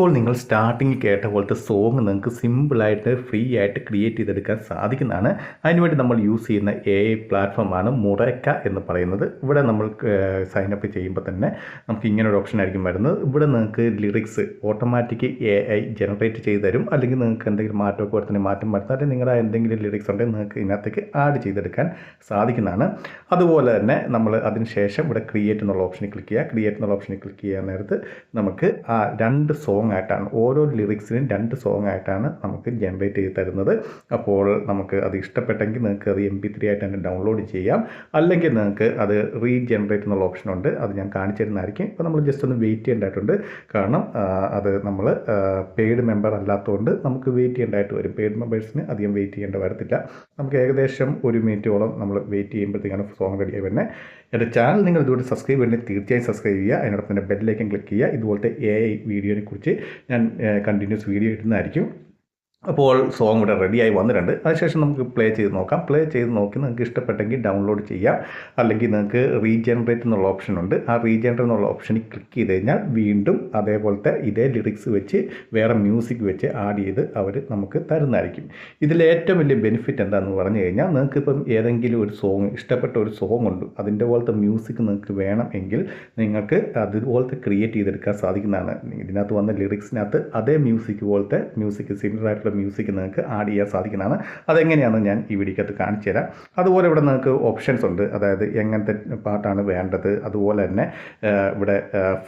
ഇപ്പോൾ നിങ്ങൾ സ്റ്റാർട്ടിങ്ങിൽ കേട്ട പോലത്തെ സോങ് നിങ്ങൾക്ക് സിമ്പിളായിട്ട് ഫ്രീ ആയിട്ട് ക്രിയേറ്റ് ചെയ്തെടുക്കാൻ സാധിക്കുന്നതാണ്. അതിനുവേണ്ടി നമ്മൾ യൂസ് ചെയ്യുന്ന എ ഐ പ്ലാറ്റ്ഫോമാണ് മുറക്ക എന്ന് പറയുന്നത്. ഇവിടെ നമ്മൾ സൈൻ അപ്പ് ചെയ്യുമ്പോൾ തന്നെ നമുക്ക് ഇങ്ങനെ ഒരു ഓപ്ഷൻ ആയിരിക്കും വരുന്നത്. ഇവിടെ നിങ്ങൾക്ക് lyrics automatic A I generate ചെയ്ത് തരും. അല്ലെങ്കിൽ നിങ്ങൾക്ക് എന്തെങ്കിലും മാറ്റമൊക്കെ വരുത്തണേ മാറ്റം വരുത്താൻ അല്ലെങ്കിൽ നിങ്ങളുടെ എന്തെങ്കിലും ലിറിക്സ് ഉണ്ടെങ്കിൽ നിങ്ങൾക്ക് ഇതിനകത്തേക്ക് ആഡ് ചെയ്തെടുക്കാൻ സാധിക്കുന്നതാണ്. അതുപോലെ തന്നെ നമ്മൾ അതിന് ശേഷം ഇവിടെ ക്രിയേറ്റ് എന്നുള്ള ഓപ്ഷനിൽ ക്ലിക്ക് ചെയ്യുക. ക്രിയേറ്റ് എന്നുള്ള ഓപ്ഷനിൽ ക്ലിക്ക് ചെയ്യാൻ നേരത്ത് നമുക്ക് ആ രണ്ട് സോങ് ആയിട്ടാണ്. ഓരോ ലിറിക്സിനും രണ്ട് സോങ് ആയിട്ടാണ് നമുക്ക് ജനറേറ്റ് ചെയ്ത് തരുന്നത്. അപ്പോൾ നമുക്ക് അത് ഇഷ്ടപ്പെട്ടെങ്കിൽ നിങ്ങൾക്ക് അത് എം പി ത്രീ ആയിട്ട് തന്നെ ഡൗൺലോഡ് ചെയ്യാം. അല്ലെങ്കിൽ നിങ്ങൾക്ക് അത് റീ ജനറേറ്റ് എന്നുള്ള ഓപ്ഷൻ ഉണ്ട്. അത് ഞാൻ കാണിച്ചു തരുന്നതായിരിക്കും. ഇപ്പോൾ നമ്മൾ ജസ്റ്റ് ഒന്ന് വെയിറ്റ് ചെയ്യേണ്ടതായിട്ടുണ്ട്. കാരണം അത് നമ്മൾ പെയ്ഡ് മെമ്പർ അല്ലാത്തതുകൊണ്ട് നമുക്ക് വെയിറ്റ് ചെയ്യേണ്ടതായിട്ട് വരും. പെയ്ഡ് മെമ്പേഴ്സിന് അധികം വെയിറ്റ് ചെയ്യേണ്ട വരത്തില്ല. നമുക്ക് ഏകദേശം ഒരു മിനിറ്റോളം നമ്മൾ വെയിറ്റ് ചെയ്യുമ്പോഴത്തേക്കാണ് സോങ് റെഡിയായി വരുന്നത്. എന്റെ ചാനൽ നിങ്ങൾ ഇതുകൊണ്ട് സബ്സ്ക്രൈബ് ചെയ്യണമെങ്കിൽ തീർച്ചയായും സബ്സ്ക്രൈബ് ചെയ്യുക. അതിനോടൊപ്പം തന്നെ ബെല്ലിലേക്കും ക്ലിക്ക് ചെയ്യുക. ഇതുപോലത്തെ എ ഐ വീഡിയോനെ കുറിച്ച് ഞാൻ കണ്ടിന്യൂസ് വീഡിയോ ഇടുന്നതായിരിക്കും. അപ്പോൾ സോങ് ഇവിടെ റെഡിയായി വന്നിട്ടുണ്ട്. അതിനുശേഷം നമുക്ക് പ്ലേ ചെയ്ത് നോക്കാം. പ്ലേ ചെയ്ത് നോക്കി നിങ്ങൾക്ക് ഇഷ്ടപ്പെട്ടെങ്കിൽ ഡൗൺലോഡ് ചെയ്യാം. അല്ലെങ്കിൽ നിങ്ങൾക്ക് റീജനറേറ്റ് എന്നുള്ള ഓപ്ഷൻ ഉണ്ട്. ആ റീജനറേറ്റ് എന്നുള്ള ഓപ്ഷനിൽ ക്ലിക്ക് ചെയ്ത് കഴിഞ്ഞാൽ വീണ്ടും അതേപോലത്തെ ഇതേ ലിറിക്സ് വെച്ച് വേറെ മ്യൂസിക് വെച്ച് ആഡ് ചെയ്ത് അവർ നമുക്ക് തരുന്നതായിരിക്കും. ഇതിൽ ഏറ്റവും വലിയ ബെനിഫിറ്റ് എന്താണെന്ന് പറഞ്ഞു കഴിഞ്ഞാൽ നിങ്ങൾക്ക് ഇപ്പം ഏതെങ്കിലും ഒരു സോങ് ഇഷ്ടപ്പെട്ട ഒരു സോങ് ഉണ്ട്. അതിന്റെ പോലത്തെ മ്യൂസിക് നിങ്ങൾക്ക് വേണം എങ്കിൽ നിങ്ങൾക്ക് അതുപോലത്തെ ക്രിയേറ്റ് ചെയ്തെടുക്കാൻ സാധിക്കുന്നതാണ്. ഇതിനകത്ത് വന്ന ലിറിക്സിനകത്ത് അതേ മ്യൂസിക് പോലത്തെ മ്യൂസിക് സിമിലർ ആയിട്ടുള്ള മ്യൂസിക് നിങ്ങൾക്ക് ആഡ് ചെയ്യാൻ സാധിക്കുന്നതാണ്. അതെങ്ങനെയാണെന്ന് ഞാൻ ഈ വീഡിയോക്കകത്ത് കാണിച്ചു തരാം. അതുപോലെ ഇവിടെ നിങ്ങൾക്ക് ഓപ്ഷൻസ് ഉണ്ട്. അതായത് എങ്ങനത്തെ പാട്ടാണ് വേണ്ടത്. അതുപോലെ തന്നെ ഇവിടെ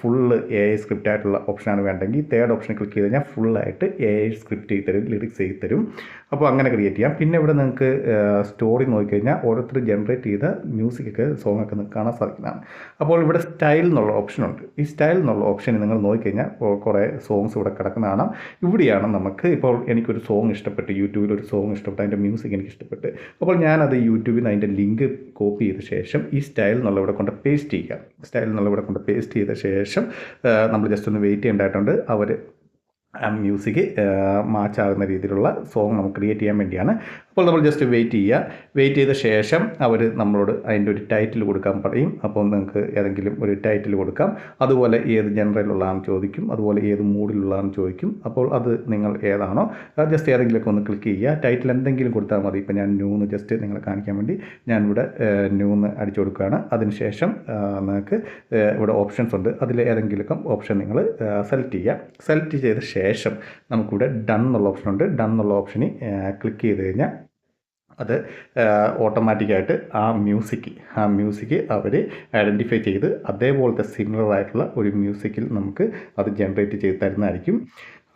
ഫുള്ള് എ ഐ സ്ക്രിപ്റ്റ് ആയിട്ടുള്ള ഓപ്ഷനാണ് വേണ്ടെങ്കിൽ തേർഡ് ഓപ്ഷൻ ക്ലിക്ക് ചെയ്ത് കഴിഞ്ഞാൽ ഫുള്ളായിട്ട് എ ഐ സ്ക്രിപ്റ്റ് ചെയ്ത് തരും ലിറിക്സ് ചെയ്ത് തരും. അപ്പോൾ അങ്ങനെ ക്രിയേറ്റ് ചെയ്യാം. പിന്നെ ഇവിടെ നിങ്ങൾക്ക് സ്റ്റോറി നോക്കിക്കഴിഞ്ഞാൽ ഓരോരുത്തർ ജനറേറ്റ് ചെയ്ത മ്യൂസിക്കൊക്കെ സോങ് ഒക്കെ നിങ്ങൾക്ക് കാണാൻ സാധിക്കുന്നതാണ്. അപ്പോൾ ഇവിടെ സ്റ്റൈൽ എന്നുള്ള ഓപ്ഷനുണ്ട് ഈ സ്റ്റൈൽ എന്നുള്ള ഓപ്ഷൻ നിങ്ങൾ നോക്കിക്കഴിഞ്ഞാൽ കുറേ സോങ്സ് ഇവിടെ കിടക്കുന്ന കാണാം. ഇവിടെയാണ് നമുക്ക് ഇപ്പോൾ എനിക്കൊരു സോങ് ഇഷ്ടപ്പെട്ട് യൂട്യൂബിൽ ഒരു സോങ് ഇഷ്ടപ്പെട്ട് അതിന്റെ മ്യൂസിക് എനിക്ക് ഇഷ്ടപ്പെട്ട് അപ്പോൾ ഞാനത് യൂട്യൂബിൽ നിന്ന് അതിന്റെ ലിങ്ക് കോപ്പി ചെയ്ത ശേഷം ഈ സ്റ്റൈൽ എന്നുള്ള ഇവിടെ കൊണ്ട് പേസ്റ്റ് ചെയ്യുക സ്റ്റൈൽ എന്നുള്ള ഇവിടെ കൊണ്ട് പേസ്റ്റ് ചെയ്ത ശേഷം നമ്മൾ ജസ്റ്റ് ഒന്ന് വെയിറ്റ് ചെയ്യേണ്ടതായിട്ടുണ്ട്. അവർ മ്യൂസിക് മാച്ച് ആകുന്ന രീതിയിലുള്ള സോങ് നമുക്ക് ക്രിയേറ്റ് ചെയ്യാൻ വേണ്ടിയാണ്. അപ്പോൾ നമ്മൾ ജസ്റ്റ് വെയിറ്റ് ചെയ്യുക. വെയിറ്റ് ചെയ്ത ശേഷം അവർ നമ്മളോട് അതിന്റെ ഒരു ടൈറ്റിൽ കൊടുക്കാൻ പറയും. അപ്പോൾ നിങ്ങൾക്ക് ഏതെങ്കിലും ഒരു ടൈറ്റിൽ കൊടുക്കാം. അതുപോലെ ഏത് ജനറലുള്ളതാണെന്ന് ചോദിക്കും. അതുപോലെ ഏത് മൂഡിലുള്ളതാണെന്ന് ചോദിക്കും. അപ്പോൾ അത് നിങ്ങൾ ഏതാണോ ജസ്റ്റ് ഏതെങ്കിലുമൊക്കെ ഒന്ന് ക്ലിക്ക് ചെയ്യുക. ടൈറ്റിൽ എന്തെങ്കിലും കൊടുത്താൽ മതി. ഇപ്പോൾ ഞാൻ ന്യൂന്ന് ജസ്റ്റ് നിങ്ങളെ കാണിക്കാൻ വേണ്ടി ഞാനിവിടെ ന്യൂന്ന് അടിച്ചു കൊടുക്കുകയാണ്. അതിനുശേഷം ശേഷം നിങ്ങൾക്ക് ഇവിടെ ഓപ്ഷൻസ് ഉണ്ട്. അതിൽ ഏതെങ്കിലുമൊക്കെ ഓപ്ഷൻ നിങ്ങൾ സെലക്ട് ചെയ്യുക. സെലക്ട് ചെയ്ത ശേഷം നമുക്കിവിടെ ഡൺ എന്നുള്ള ഓപ്ഷൻ ഉണ്ട്. ഡൺ എന്നുള്ള ഓപ്ഷനിൽ ക്ലിക്ക് ചെയ്ത് കഴിഞ്ഞാൽ അത് ഓട്ടോമാറ്റിക്കായിട്ട് ആ മ്യൂസിക് ആ മ്യൂസിക് അവർ ഐഡന്റിഫൈ ചെയ്ത് അതേപോലത്തെ സിമിലർ ആയിട്ടുള്ള ഒരു മ്യൂസിക്കിൽ നമുക്ക് അത് ജനറേറ്റ് ചെയ്ത് തരുന്നതായിരിക്കും.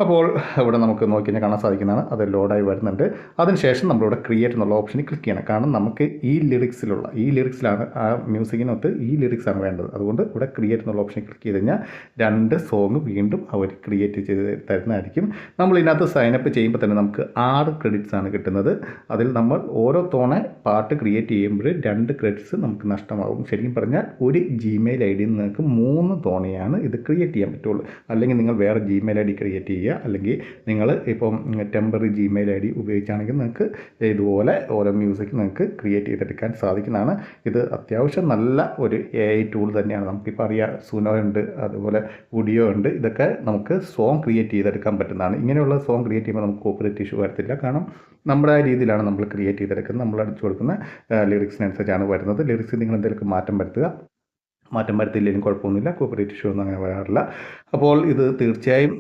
അപ്പോൾ ഇവിടെ നമുക്ക് നോക്കി കഴിഞ്ഞാൽ കാണാൻ സാധിക്കുന്നതാണ്. അത് ലോഡായി വരുന്നുണ്ട്. അതിനുശേഷം നമ്മളിവിടെ ക്രിയേറ്റ് എന്നുള്ള ഓപ്ഷനിൽ ക്ലിക്ക് ചെയ്യണം. കാരണം നമുക്ക് ഈ ലിറിക്സിലുള്ള ഈ ലിറിക്സിലാണ് ആ മ്യൂസിക്കിനൊത്ത് ഈ ലിറിക്സാണ് വേണ്ടത്. അതുകൊണ്ട് ഇവിടെ ക്രിയേറ്റ് എന്നുള്ള ഓപ്ഷനിൽ ക്ലിക്ക് ചെയ്ത് കഴിഞ്ഞാൽ രണ്ട് സോങ് വീണ്ടും അവർ ക്രിയേറ്റ് ചെയ്ത് തരുന്നതായിരിക്കും. നമ്മൾ ഇതിനകത്ത് സൈനപ്പ് ചെയ്യുമ്പോൾ തന്നെ നമുക്ക് ആറ് ക്രെഡിറ്റ്സ് ആണ് കിട്ടുന്നത്. അതിൽ നമ്മൾ ഓരോ തവണ പാട്ട് ക്രിയേറ്റ് ചെയ്യുമ്പോൾ രണ്ട് ക്രെഡിറ്റ്സ് നമുക്ക് നഷ്ടമാകും. ശരിക്കും പറഞ്ഞാൽ ഒരു ജിമെയിൽ ഐ ഡിയിൽ നിങ്ങൾക്ക് മൂന്ന് തോണയാണ് ഇത് ക്രിയേറ്റ് ചെയ്യാൻ പറ്റുള്ളൂ. അല്ലെങ്കിൽ നിങ്ങൾ വേറെ ജിമെയിൽ ഐ ഡി ക്രിയേറ്റ് ചെയ്യുക. അല്ലെങ്കിൽ നിങ്ങൾ ഇപ്പം ടെമ്പററി ജിമെയിൽ ഐ ഡി ഉപയോഗിച്ചാണെങ്കിൽ നിങ്ങൾക്ക് ഇതുപോലെ ഓരോ മ്യൂസിക് നിങ്ങൾക്ക് ക്രിയേറ്റ് ചെയ്തെടുക്കാൻ സാധിക്കുന്നതാണ്. ഇത് അത്യാവശ്യം നല്ല ഒരു എ ഐ ടൂൾ തന്നെയാണ്. നമുക്കിപ്പോൾ അറിയാം സുനോ ഉണ്ട് അതുപോലെ ഉഡിയോ ഉണ്ട്. ഇതൊക്കെ നമുക്ക് സോങ് ക്രിയേറ്റ് ചെയ്തെടുക്കാൻ പറ്റുന്നതാണ്. ഇങ്ങനെയുള്ള സോങ് ക്രിയേറ്റ് ചെയ്യുമ്പോൾ നമുക്ക് കോപ്പറേറ്റ് ഇഷ്യൂ വരത്തില്ല. കാരണം നമ്മുടെ ആ രീതിയിലാണ് നമ്മൾ ക്രിയേറ്റ് ചെയ്തെടുക്കുന്നത്. നമ്മൾ അടിച്ചു കൊടുക്കുന്ന ലിറിക്സിനനുസരിച്ചാണ് വരുന്നത്. ലിറിക്സ് നിങ്ങൾ എന്തെങ്കിലും മാറ്റം വരുത്തുക. മാറ്റം വരുത്തില്ലെങ്കിലും കുഴപ്പമൊന്നുമില്ല. കോപ്പറേറ്റ് ഇഷ്യൂ ഒന്നും അങ്ങനെ വരാറില്ല. അപ്പോൾ ഇത് തീർച്ചയായും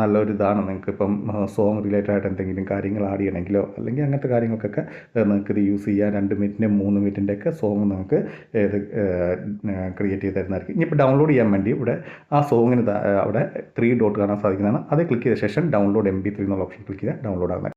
നല്ലൊരു ഇതാണ്. നിങ്ങൾക്ക് ഇപ്പം സോങ് റിലേറ്റഡ് ആയിട്ട് എന്തെങ്കിലും കാര്യങ്ങൾ ആഡ് ചെയ്യണമെങ്കിലോ അല്ലെങ്കിൽ അങ്ങനത്തെ കാര്യങ്ങൾക്കൊക്കെ നിങ്ങൾക്ക് ഇത് യൂസ് ചെയ്യാൻ രണ്ട് മിനിറ്റിന്റെ മൂന്ന് മിനിറ്റിന്റെ ഒക്കെ സോങ് നിങ്ങൾക്ക് ഇത് ക്രിയേറ്റ് ചെയ്ത് തരുന്നതായിരിക്കും. ഇനിയിപ്പോൾ ഡൗൺലോഡ് ചെയ്യാൻ വേണ്ടി ഇവിടെ ആ സോങ്ങിന് അവിടെ ത്രീ ഡോട്ട് കാണാൻ സാധിക്കുന്നതാണ്. അത് ക്ലിക്ക് ചെയ്ത ശേഷം ഡൗൺലോഡ് എം ബി ത്രീ എന്നുള്ള ഓപ്ഷൻ ക്ലിക്ക് ചെയ്താൽ ഡൗൺലോഡ് ആകുന്നത്